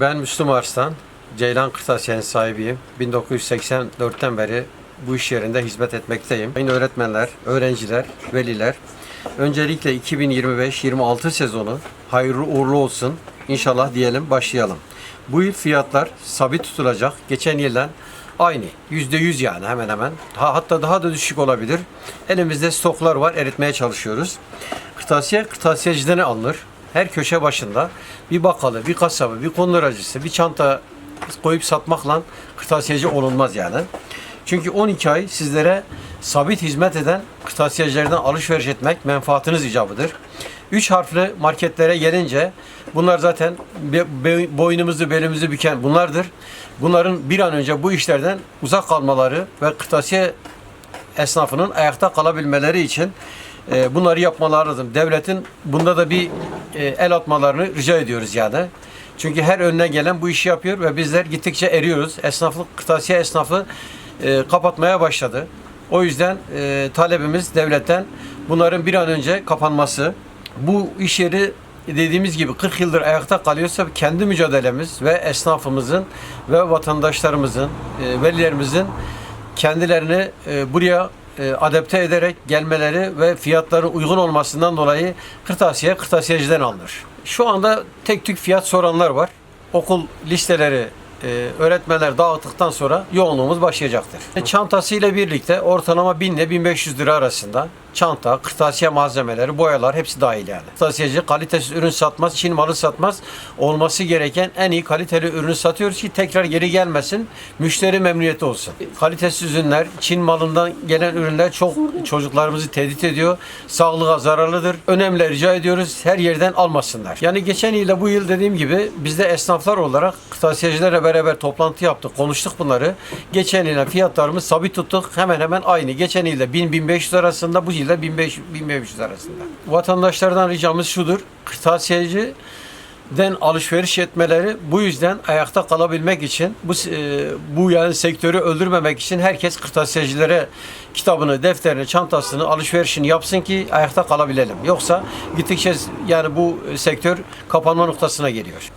Ben Müslüm Arslan, Ceylan Kırtasiye'nin sahibiyim. 1984'ten beri bu iş yerinde hizmet etmekteyim. Aynı öğretmenler, öğrenciler, veliler. Öncelikle 2025-26 sezonu hayırlı uğurlu olsun. İnşallah diyelim başlayalım. Bu yıl fiyatlar sabit tutulacak. Geçen yıldan aynı. %100 yani hemen hemen. Ha, hatta daha da düşük olabilir. Elimizde stoklar var. Eritmeye çalışıyoruz. Kırtasiye kırtasiyeciden alınır. Her köşe başında bir bakkalı, bir kasabı, bir konduracısı, bir çanta koyup satmakla kırtasiyeci olunmaz yani. Çünkü 12 ay sizlere sabit hizmet eden kırtasiyecilerden alışveriş etmek menfaatiniz icabıdır. 3 harfli marketlere gelince bunlar zaten boynumuzu belimizi büken bunlardır. Bunların bir an önce bu işlerden uzak kalmaları ve kırtasiye esnafının ayakta kalabilmeleri için e, bunları yapmaları lazım. Devletin bunda da bir e, el atmalarını rica ediyoruz yani. Çünkü her önüne gelen bu işi yapıyor ve bizler gittikçe eriyoruz. Esnaflık, kırtasiye esnafı e, kapatmaya başladı. O yüzden e, talebimiz devletten bunların bir an önce kapanması. Bu iş yeri dediğimiz gibi 40 yıldır ayakta kalıyorsa kendi mücadelemiz ve esnafımızın ve vatandaşlarımızın, e, velilerimizin kendilerini e, buraya e, adapte ederek gelmeleri ve fiyatların uygun olmasından dolayı kırtasiye kırtasiyeciden alınır. Şu anda tek tük fiyat soranlar var. Okul listeleri e, öğretmenler dağıttıktan sonra yoğunluğumuz başlayacaktır. Çantasıyla birlikte ortalama 1000 ile 1500 lira arasında çanta, kırtasiye malzemeleri, boyalar hepsi dahil yani. Kırtasiyeci kalitesiz ürün satmaz, Çin malı satmaz. Olması gereken en iyi kaliteli ürünü satıyoruz ki tekrar geri gelmesin, müşteri memnuniyeti olsun. Kalitesiz ürünler, Çin malından gelen ürünler çok çocuklarımızı tehdit ediyor. Sağlığa zararlıdır. Önemli rica ediyoruz her yerden almasınlar. Yani geçen yılda bu yıl dediğim gibi biz de esnaflar olarak kırtasiyecilerle beraber toplantı yaptık, konuştuk bunları. Geçen yılda fiyatlarımız sabit tuttuk. Hemen hemen aynı. Geçen yılda 1000-1500 arasında bu yılda 1500 arasında. Vatandaşlardan ricamız şudur. Kırtasiyeci den alışveriş etmeleri bu yüzden ayakta kalabilmek için bu e, bu yani sektörü öldürmemek için herkes kırtasiyecilere kitabını, defterini, çantasını, alışverişini yapsın ki ayakta kalabilelim. Yoksa gittikçe yani bu sektör kapanma noktasına geliyor.